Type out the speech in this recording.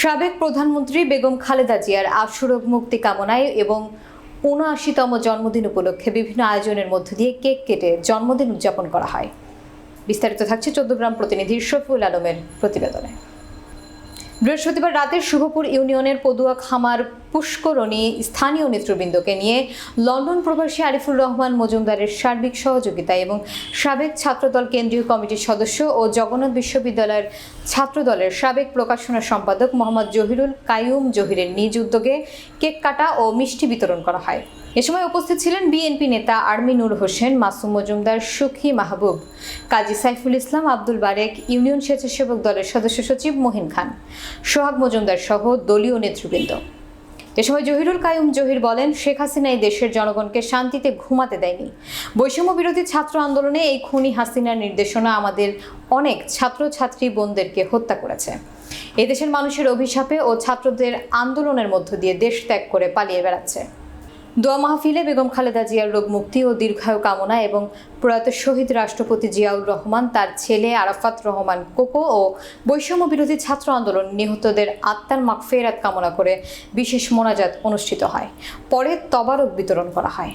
সাবেক প্রধানমন্ত্রী বেগম খালেদা জিয়ার আশুরোগ মুক্তি কামনায় এবং উনআশিতম জন্মদিন উপলক্ষে বিভিন্ন আয়োজনের মধ্য দিয়ে কেক কেটে জন্মদিন উদযাপন করা হয়। বিস্তারিত থাকছে চোদ্দগ্রাম প্রতিনিধি শফিউল আলমের প্রতিবেদনে। বৃহস্পতিবার রাতে শুভপুর ইউনিয়নের পদুয়া খামার পুষ্করণী স্থানীয় নেতৃবৃন্দকে নিয়ে লন্ডন প্রবাসী আরিফুর রহমান মজুমদারের সার্বিক সহযোগিতায় এবং সাবেক ছাত্রদল কেন্দ্রীয় কমিটির সদস্য ও জগন্নাথ বিশ্ববিদ্যালয়ের ছাত্রদলের সাবেক প্রকাশনা সম্পাদক মোহাম্মদ জহিরুল কাইয়ুম জহিরের নিজ উদ্যোগে কেক কাটা ও মিষ্টি বিতরণ করা হয়। এ সময় উপস্থিত ছিলেন বিএনপি নেতা আর্মিনুর হোসেন, মাসুম মজুমদার, সুখী মাহবুব, কাজী সাইফুল ইসলাম, আব্দুল বারেক, ইউনিয়ন স্বেচ্ছাসেবক দলের সদস্য সচিব মহিন খান, সোহাগ মজুমদার সহ দলীয় নেতৃবৃন্দ। এ সময় জহিরুল কায়ুম জহির বলেন, শেখ হাসিনা এই দেশের জনগণকে শান্তিতে ঘুমাতে দেয়নি। বৈষম্য বিরোধী ছাত্র আন্দোলনে এই খুনি হাসিনার নির্দেশনা আমাদের অনেক ছাত্রছাত্রী বোনদেরকে হত্যা করেছে। এদেশের দেশের মানুষের অভিশাপে ও ছাত্রদের আন্দোলনের মধ্য দিয়ে দেশ ত্যাগ করে পালিয়ে বেড়াচ্ছে। দোয়া মাহফিলে বেগম খালেদা জিয়ার রোগ মুক্তি ও দীর্ঘায়ু কামনা এবং প্রয়াত শহীদ রাষ্ট্রপতি জিয়াউর রহমান, তার ছেলে আরাফাত রহমান কোকো ও বৈষম্য বিরোধী ছাত্র আন্দোলন নিহতদের আত্মার মাগফেরাত কামনা করে বিশেষ মোনাজাত অনুষ্ঠিত হয়। পরে তবারক বিতরণ করা হয়।